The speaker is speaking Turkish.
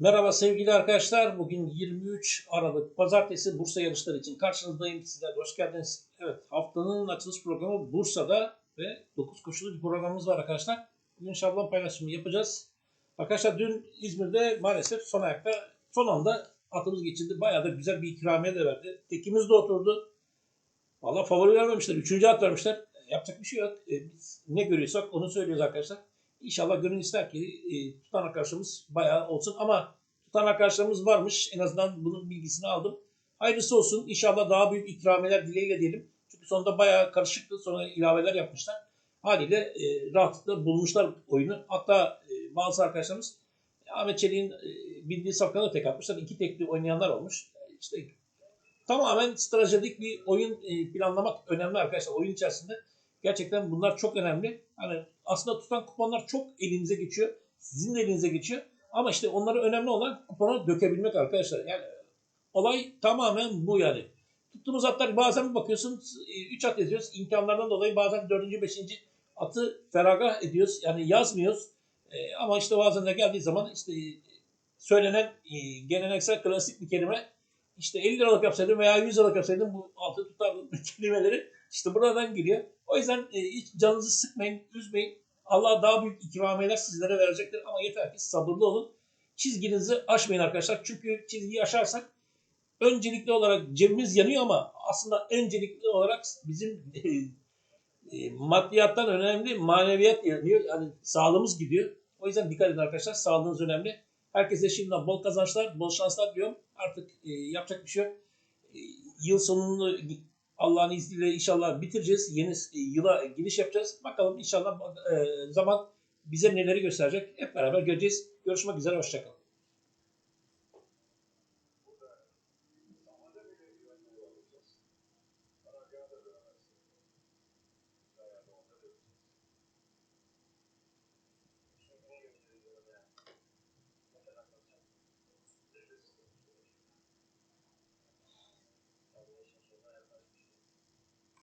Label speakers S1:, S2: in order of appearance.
S1: Merhaba sevgili arkadaşlar. Bugün 23 Aralık Pazartesi Bursa yarışları için karşınızdayım. Sizler hoş geldiniz. Evet haftanın açılış programı Bursa'da ve 9 koşulu bir programımız var arkadaşlar. Bugün şablon paylaşımı yapacağız. Arkadaşlar dün İzmir'de maalesef son ayakta son anda atımız geçildi. Bayağı da güzel bir ikramiye de verdi. Tekimiz de oturdu. Valla favori vermemişler. Üçüncü at vermişler. Yapacak bir şey yok. E, biz ne görüyorsak onu söylüyoruz arkadaşlar. İnşallah gönül ister ki e, tutan arkadaşlarımız bayağı olsun ama tutan arkadaşlarımız varmış. En azından bunun bilgisini aldım. Hayırlısı olsun. İnşallah daha büyük ikramiyeler dileğiyle diyelim. Çünkü sonunda bayağı karışıktı. Sonra ilaveler yapmışlar. Haliyle e, rahatlıkla bulmuşlar oyunu. Hatta e, bazı arkadaşlarımız Ahmet Çelik'in e, bildiği safkanı tek atmışlar. İki tekli oynayanlar olmuş. İşte tamamen stratejik bir oyun e, planlamak önemli arkadaşlar. Oyun içerisinde gerçekten bunlar çok önemli. Hani aslında tutan kuponlar çok elinize geçiyor. Sizin de elinize geçiyor. Ama işte onlara önemli olan kupona dökebilmek arkadaşlar. Yani olay tamamen bu yani. Tuttuğumuz atlar bazen bir bakıyorsun 3 at yazıyoruz. İmkanlardan dolayı bazen 4. 5. atı feragah ediyoruz. Yani yazmıyoruz. E, ama işte bazen de geldiği zaman işte e, söylenen e, geleneksel klasik bir kelime işte 50 liralık yapsaydım veya 100 liralık yapsaydım bu altı tutardım kelimeleri işte buradan geliyor. O yüzden e, hiç canınızı sıkmayın, üzmeyin. Allah daha büyük ikramiyeler sizlere verecektir ama yeter ki sabırlı olun. Çizginizi aşmayın arkadaşlar. Çünkü çizgiyi aşarsak öncelikli olarak cebimiz yanıyor ama aslında öncelikli olarak bizim e, e, maddiyattan önemli maneviyat yanıyor. Yani sağlığımız gidiyor. O yüzden dikkat edin arkadaşlar. Sağlığınız önemli. Herkese şimdiden bol kazançlar, bol şanslar diliyorum. Artık e, yapacak bir şey yok. E, yıl sonunu Allah'ın izniyle inşallah bitireceğiz. Yeni e, yıla giriş yapacağız. Bakalım inşallah e, zaman bize neleri gösterecek. Hep beraber göreceğiz. Görüşmek üzere. Hoşçakalın.